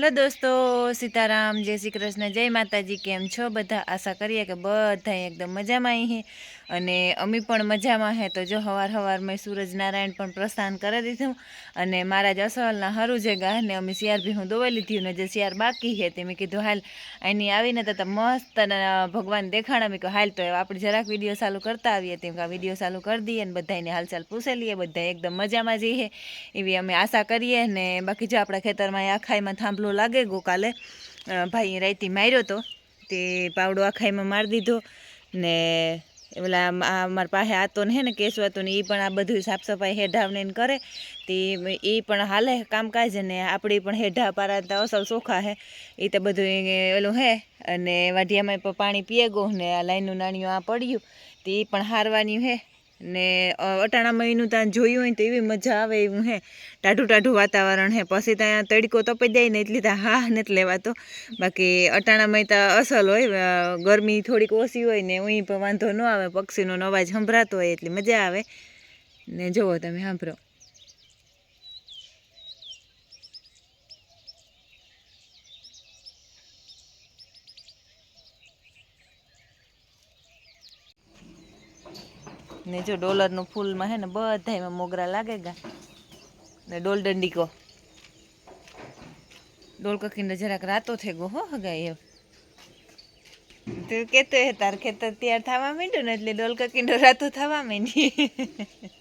Hello દોસ્તો, સીતારામ, જય શ્રી કૃષ્ણ, જય માતાજી, કેમ છો? બધા આશા કરીએ કે બધા એકદમ મજામાં અહીં અને અમે પણ મજામાં હે. તો જો હવાર હવારમાં સૂરજ નારાયણ પણ પ્રસ્થાન કરી દીધું. અને મારા જ અસલના હરું જે ગા ને અમે શિયાર બી હું દોવાઈ લીધી ને જે શિયાર બાકી છે તે મેં કીધું, હાલ અહીંની આવીને તો મસ્ત અને ભગવાન દેખાણા. મેં કહ્યું હાલ તો આપણે જરાક વીડિયો ચાલુ કરતા આવીએ. તેમ કે વીડિયો ચાલુ કરી દઈએ ને બધાને હાલચાલ પૂછે લઈએ. બધા એકદમ મજામાં જઈએ એવી અમે આશા કરીએ ને બાકી જો આપણા ખેતરમાં આખાઈમાં થાંભલો લાગે. ગો કાલે ભાઈ રાઈતી માર્યો તો. તે પાવડો આખાઈમાં મારી દીધો ને ઓલા મારા પાસે આતો ને હે ને કેસું હતું ને એ પણ આ બધું સાફ સફાઈ હેઢાવને કરે. તે એ પણ હાલે કામકાજ ને આપણી પણ હેઢા પારાતા અસલ ચોખા હે. એ તો બધું ઓલું હે અને વાઢિયામાં પાણી પીએ ગો ને આ લાઈનનું નાણિયું આ પડ્યું. તે એ પણ હારવાની હે. ને અટાણા મહિનું ત્યાં જોયું હોય તો એવી મજા આવે એવું હે. ટાઢું ટાઢું વાતાવરણ હે. પછી ત્યાં તડકો તપી જાય ને એટલે ત્યાં હા નથી લેવાતો. બાકી અટાણા મહી ત્યાં અસલ હોય ગરમી થોડીક ઓછી હોય ને અહીં પણ વાંધો ન આવે. પક્ષીનો અવાજ સંભળાતો હોય એટલી મજા આવે. ને જુઓ તમે, સાંભળો. ને જો ડોલરનું ફૂલમાં હે ને બધા એમાં મોગરા લાગે ગા. ને ડોલ દંડીકો. ડોલ કકીને જરાક રાતો થઈ ગયો હો હગા એ તું કેતો હે તાર ખેતર તૈયાર થવા માંડ્યું ને એટલે ડોલ કકીનો રાતો થવા માંડી.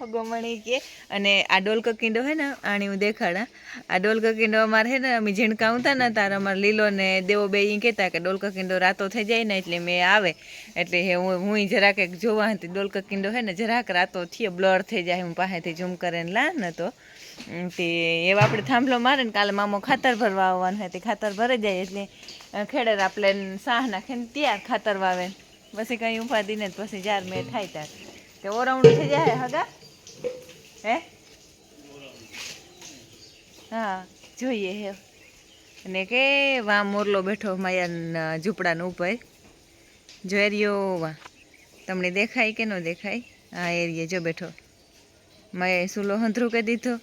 ગમણી કે. અને આ ડોલ કકીંડો હે ને આણી હું દેખાડા. આ ડોલ કકીંડો અમારે હે ને, અમે ઝીણકા ઉતા ને તાર અમારે લીલો ને દેવો બે ઈ કહેતા કે ડોલ કકીંડો રાતો થઈ જાય ને એટલે મેં આવે. એટલે હે, હું હું જરાક એક જોવા હતી ડોલ કકીંડો હે ને, જરાક રાતો થયો, બ્લર થઈ જાય હું પાસેથી ઝૂમ કરીને લા ને તો. તે એવા આપણે થાંભલો મારે ને, કાલે મામો ખાતર ભરવા આવવાનું હોય તે ખાતર ભરે જાય એટલે ખેડર આપણે સાહ નાખે ને ત્યાર ખાતર વાવે. પછી કંઈ ઉપાદી ને પછી જાર મેં થાય તાર. તે ઓરવણું થઈ જાય હગા? હે? હા, જોઈએ હે. અને કે વા મોરલો બેઠો માયા ઝૂંપડાનું ઉપર. જો એરિયો વા. તમને દેખાય કે ન દેખાય? હા એરિયે જો બેઠો. મેં સુલો હંધરું કહી દીધો.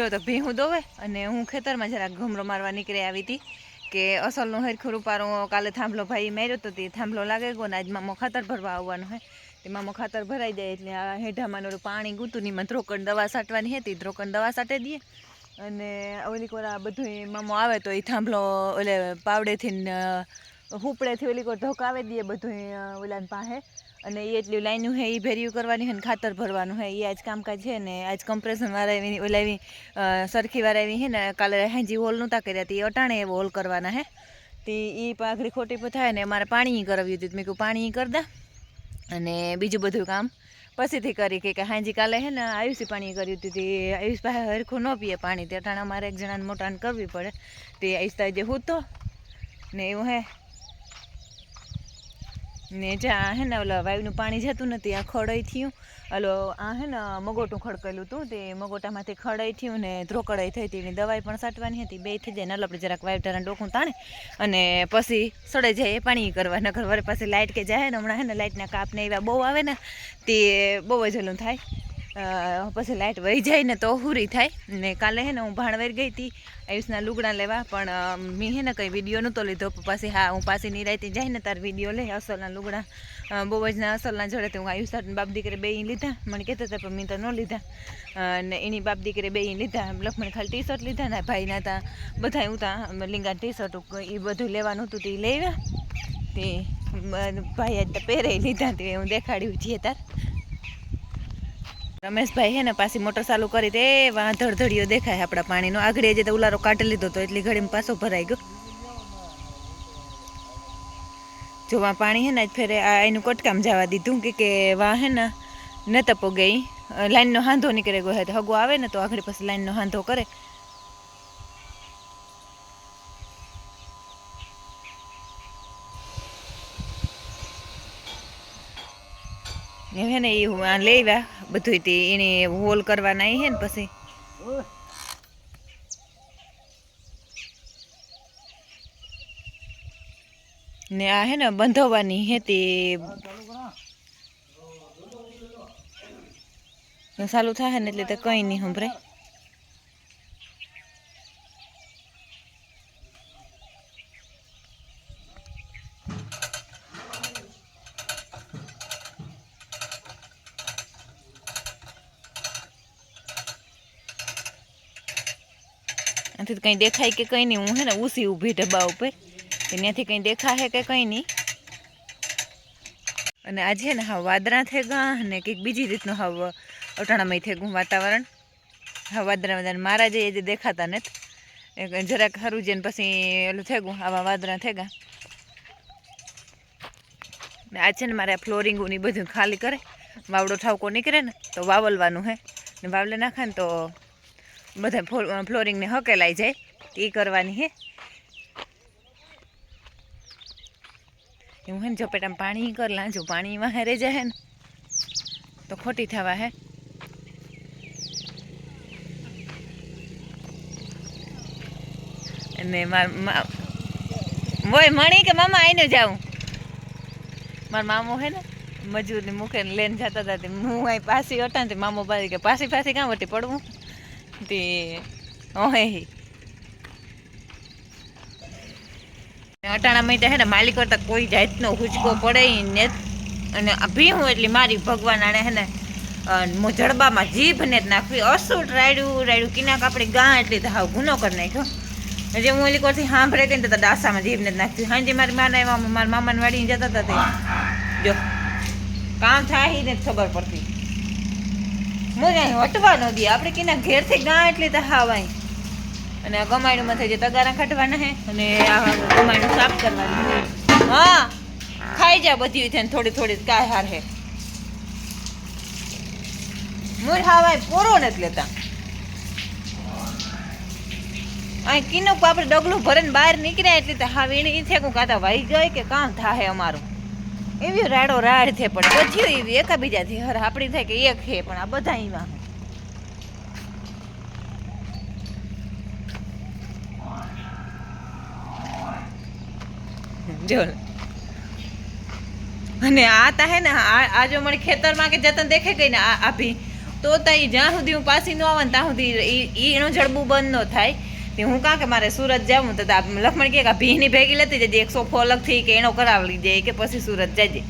જો તો ભીહું દોવે અને હું ખેતરમાં જરાક ઘૂમરો મારવા નીકળી આવી હતી કે અસલનું હરખું રૂપારું કાલે થાંભલો ભાઈ માર્યો તો તે થાંભલો લાગે ગયો ને આજ મામો ખાતર ભરવા આવવાનું હોય. તે મામો ખાતર ભરાઈ જાય એટલે આ હેઠામાં પાણી ગૂતું નહીં ધ્રોકણ દવા છાંટવાની હતી. ધ્રોકણ દવા છાંટી દઈએ. અને ઓલી કોર બધું મામો આવે તો એ થાંભલો ઓલે પાવડેથી હુપડેથી ઓલી કોર ધોકાવી દઈએ બધું ઓલાની પાસે અને એ એટલી લાઈનું હે, એ ભેર્યું કરવાની હે ને ખાતર ભરવાનું હે, એ આજ કામકાજ છે ને આજ કમ્પ્રેશન વાળા એવી ઓલા સરખી વાળા એવી હે ને કાલે હેજી હોલ નહોતા કર્યા તે અટાણે એવો હોલ કરવાના હે. તે એ પાઘરી ખોટી થાય ને મારે પાણી કરાવ્યું હતું મેં કહ્યું પાણી કરી દા અને બીજું બધું કામ પછીથી કરી કે હાજી કાલે હે ને આયુષી પાણી કર્યું હતું, તે આયુષ પાસે હરખું ન પીએ પાણી, તે અટાણે મારે એક જણાને મોટાને કરવી પડે, તે આયુષ તાજે હું તો ને એવું હે. ને જ્યાં હે ને ઓલા વાયુનું પાણી જતું નથી, આ ખડાઈ થયું. ઓલો આ હે ને મગોટું ખડકેલું હતું, તે મગોટામાંથી ખડાઈ થયું ને ધ્રોકડાઈ થઈ હતી એની દવાઈ પણ સાટવાની હતી, બે થઈ જાય ને આપણે જરાક વાયુટાના ડોકું તાણે અને પછી સડે જાય એ પાણી કરવા, નકર વરે પાસે લાઇટ કે જાય ને હમણાં હે ને લાઇટના કાપ ને એવા બહુ આવે ને તે બહુ જ હલું થાય. પછી લાઇટ વહી જાય ને તો હુરી થાય. ને કાલે હે ને હું ભાણવેર ગઈ હતી, આયુષના લુગડા લેવા, પણ મેં હે ને કંઈ વીડિયો નહોતો લીધો. પાછી હા, હું પાછી નિરાયતી જાય ને તાર વીડિયો લે અસલના લુગડા. બહુ જ ના, અસલના જોડે હું આયુષ બાપ દીકરે બે લીધા. મને કહેતા હતા, પણ મેં તો ન લીધા. અને એની બાપ દીકરે બે લીધા. લક્ષ્મણ ખાલી ટી શર્ટ લીધા ને ભાઈના હતા બધા હું તા લીંગા ટી શર્ટ એ બધું લેવાનું હતું તે લેવા. તે ભાઈ પહેરાઈ લીધા તે, હું દેખાડ્યું છીએ તાર. રમેશભાઈ હે ને પાછી મોટર ચાલુ કરી તે વાં દેખાય આપણા પાણીનો. આગળ જે તો ઉલારો કાઢી લીધો હતો એટલી ઘડીમાં પાછો ભરાઈ ગયો. જોવા પાણી હે ને જ ફેરે આ એનું કટકામ જવા દીધું કે વાહ વાં હે ને ન તપો ગઈ. લાઈનનો હાંધો નીકળે ગયો હતો હગો આવે ને તો આગળ પછી લાઈનનો હાંધો કરે. હે ને એ હું આ બધું તે એને હોલ કરવાના હે ને પછી? ને આ હે ને બંધવવાની હે તે. ચાલુ થાય ને એટલે તો કંઈ નહીં સંભળાય કંઈ દેખાય કે કંઈ નહીં, હું હે ને ઉસી ઊભી ડબ્બા ઉપર. ત્યાંથી કંઈ દેખાશે કે કંઈ નહીં. અને આજે ને હા વાદળા થઈ ગયા અને કંઈક બીજી રીતનું હાવ અટાણામાં થઈ ગયું વાતાવરણ હા વાદરા વાદરા મારા જે જે દેખાતા નથી. જરાક સારું જઈને ને પછી એલું થઈ ગયું આવા વાદળા થઈ ગયા ને આ છે ને મારે ફ્લોરિંગ ને બધું ખાલી કરે. વાવડો ઠાવકો નીકળે ને તો વાવલવાનું હે. ને વાવલે નાખે ને તો બધા ફ્લોરિંગને હકેલાઈ જાય. એ કરવાની હે. હું હે ને ઝપેટામાં પાણી કર લાંજો પાણીમાં હારે જાય ને. તો ખોટી થવા હે. અને મારા મા મણી કે મામા આઈને જાઉં મારા મામો હે ને, મજૂરની મૂકે લઈને જતા હતા. હું અહીં પાછી હતા ને મામો પાસે કે પાછી પાછી કાં વટી પડવું? તે ઓહે અટાણા મહિના હે ને માલિક કરતા કોઈ જાતનો હુચકો પડે ને અને અભી હું એટલી મારી ભગવાન આને હે ને જડબામાં જીભ ને જ નાખવી. અસૂટ રાયડું રાયડું કિના કાપડી ગાં એટલી હાવ ગુનો કરી નાખ્યો. જે હું ઓલી કોરથી સાંભળે હતી ને તો ડાસામાં જીભ ને જ નાખતી હાંજી મારી માને એવા મારા મામાને વાડીને જતા હતા તે. જો, કામ થાય ને ખબર પડતી. મને હટવા ન દે આપણે કિના ઘેરથી ગાં એટલી તો હાવાય. અને આ ગમાયણું માથે જે તગારા ખટવાના હે, અને આ ગમાયણું સાફ કરવાનું હા. ખાઈ જા બધી રીતે થોડી થોડી કાય હાર. હે મૂળ હાવાય, પૂરો નથી લેતા. અહીં કિનક આપણે ડગલું ભરીને બહાર નીકળ્યા એટલે તો હા એને ઈ થેકું કાતા વાઈ ગઈ કે કામ થાય અમારું. એવી રાડો રાડ છે પણ બધી એવી, એકાબીજાથી હર આપણી થાય કે એક છે, પણ આ બધા એમાં જો. અને આ તા હે ને, આ જો મને ખેતરમાં કે જતા દેખે ગઈ ને આ આપી તો ત્યાં જ્યાં સુધી હું પાછી ન આવે ત્યાં સુધી એ એનું જડબું બંધ ન થાય. હું કાં કે મારે સુરત જવું તો લખમણ કે ભીની ભેગી લેતી જજે, એક સોફો અલગથી કે એનો કરાવી જાય કે પછી સુરત જજે.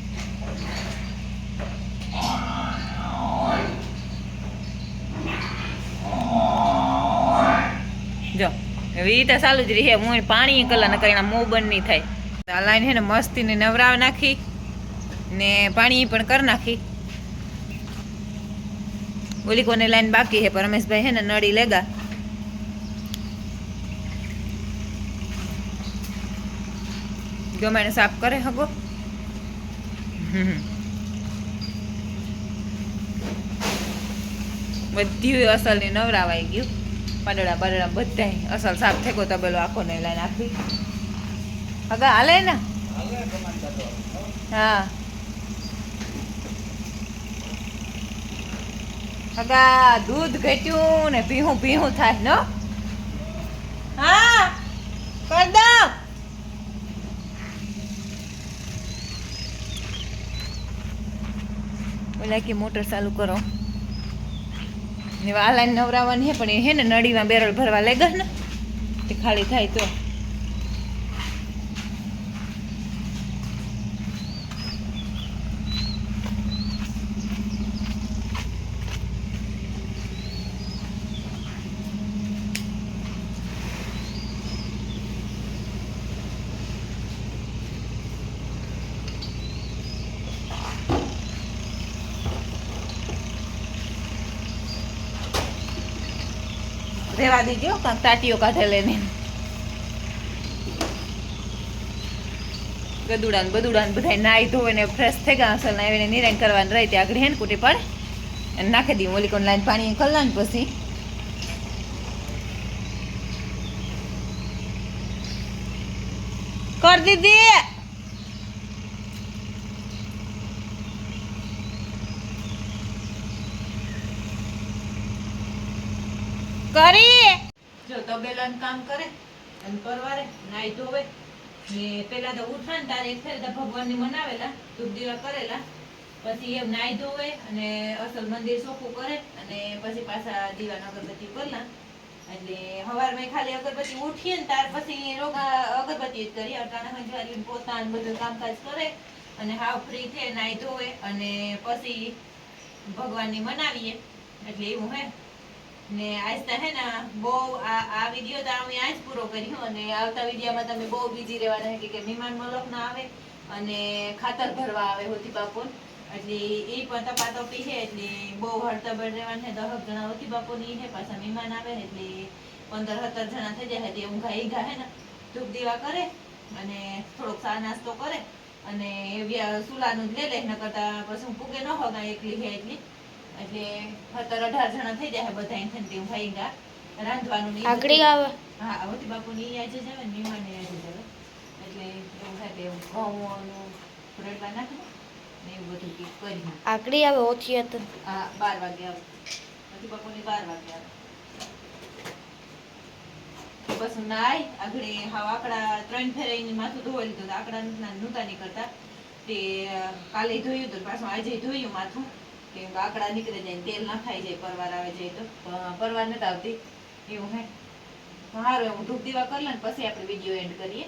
જો હવે ઈ તો ચાલુ જ રહી હે હું પાણી કલા ન કરીને મોં બંધ નહીં થાય. આ લાઈન હે ને મસ્તીને નવરાવ નાખી ને પાણી પણ કરી નાખી. ઓલી કોને લાઈન બાકી હે પરમેશભાઈ હે ને નળી લેગા. ગમે સાફ કરે હમ. બધી અસલની નવરાવાઈ ગયું. પાડડા બાડડા બધા અસલ સાફ થેકો તબેલો આખો નહીં લાઈન આખી હગા હાલે ને? હા. હગા દૂધ ઘટ્યું ને પીહું પીહું થાય, ન? હા, કર ઓલા કે મોટર ચાલુ કરો. ને આ લાઈન નવરાવાની હે પણ એ હે ને નળીમાં બેરલ ભરવા લાગ્યા ને, તે ખાલી થાય તો. રેવા દીજો તાટીઓ કાઢે લઈને. ગદુડા ને બદુડા ને બધા નાઈ ધોવે ને ફ્રેશ થઈ ગયા, અસલ ને નિરાણ કરવાનું રહી ત્યાં આગળ હેન કુટી પડે અને નાખી દઈએ ઓલી કોણ લાઈન પાણી ને પછી. કર દીધી! કરી. જો તબેલાનું કામ કરે અને પરવારે નાઈ ધોવે. ને પેલા તો ઉઠાણ તારે એક ફેર ભગવાનની મનાવેલા ધૂપ દીવા કરેલા. પછી એમ નાઈ ધોવે અને અસલ મંદિર ચોખ્ખું કરે અને પછી પાછા દીવાન અગરબત્તી કરલા. એટલે હવારમાં ખાલી અગરબત્તી ઉઠીએ ને ત્યાર પછી રોગા અગરબત્તી જ કરી. અટાણે હજવારી પોતાનું બધું કામકાજ કરે અને હાવ ફ્રી થઈ નાઈ ધોવે અને પછી ભગવાનની મનાવીએ. એટલે એવું હે. ને આજ તો હે ને બહુ આ આ વીડિયો તો અમે આજ પૂરો કર્યો અને આવતા વિડીયોમાં તમે બહુ બીજી રહેવાના હે કે મહેમાન મલક ના આવે અને ખાતર ભરવા આવે હોતી બાપુ. એટલે એ પણ તપાતપી છે, એટલે બહુ હડતબડ રહેવાને છે. દહક જણા હોતી બાપુની છે પાછા મહેમાન આવે, એટલે પંદર સત્તર જણા થઈ જાય. એટલે ઊંઘા ઈઘા હે ને, ધૂપ દીવા કરે અને થોડોક સા નાસ્તો કરે અને સુલાનું જ લે લે ન કરતા પછી હું પૂગે ન હોગા એકલી છે એટલી. એટલે સત્તર અઢાર જણા થઈ જાય બધા ને તે ઊંઘા ઈઘા રાંધવાનું નહીં આગળી આવે. હા આવતી બાપુની ઈ આજે જ આવે ને મહેમાન ઈ આજે જ આવે. એટલે એવું થાય કે ઘઉંનું બ્રેડમાં નાખે ને એવું બધું કંઈક કરી આગળી આવે ઓછી હતી હા બાર વાગે આવે. આવતી બાપુની બાર વાગે આવે. તો બસ નાય આગળ હાવ આકડા ત્રણ ફેરાઈને માથું ધોવા લીધું તો આકડા નહોતા- નહોતા નીકળતા. તે કાલે ધોયું હતું પાછું આજે ધોયું માથું. કેમ કે આકડા નીકળી જાય ને તેલ નાખાઈ જાય, પરવાર આવે જાય તો. પરવાર નથી આવતી. એવું હે. સારું હું ધૂપ દીવા કરી ને પછી આપણે વીડિયો એન્ડ કરીએ.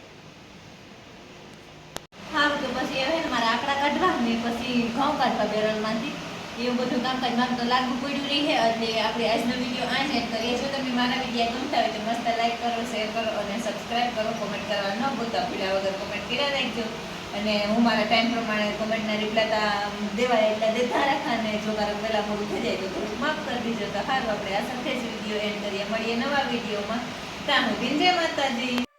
સારું તો પછી હવે મારા આકડા કાઢવા ને પછી ઘઉં કાઢવા બેરલમાંથી એવું બધું કામકાજ મારું તો લાગુ પડ્યું રહી છે એટલે આપણે આજનો વીડિયો આ જ એન્ડ કરીએ. જો તમે મારા વીડિયો ગમતા હોય તો મસ્ત લાઈક કરો શેર કરો અને સબસ્ક્રાઇબ કરો કોમેન્ટ કરવા ન ભૂલતા. પીડા વગર કોમેન્ટ કર્યા રાખજો. અને હું મારા ટાઈમ પ્રમાણે કોમેન્ટના રિપ્લાય દેવાય એટલા દેતા રાખા અને જો મારા પહેલાં મોડું થઈ જાય તો થોડુંક માફ કરી દીજો. તો સારું આપણે આ સાથે વીડિયો એન્ડ કરીએ. મળીએ નવા વિડીયોમાં ત્યાં સુધી જય માતાજી.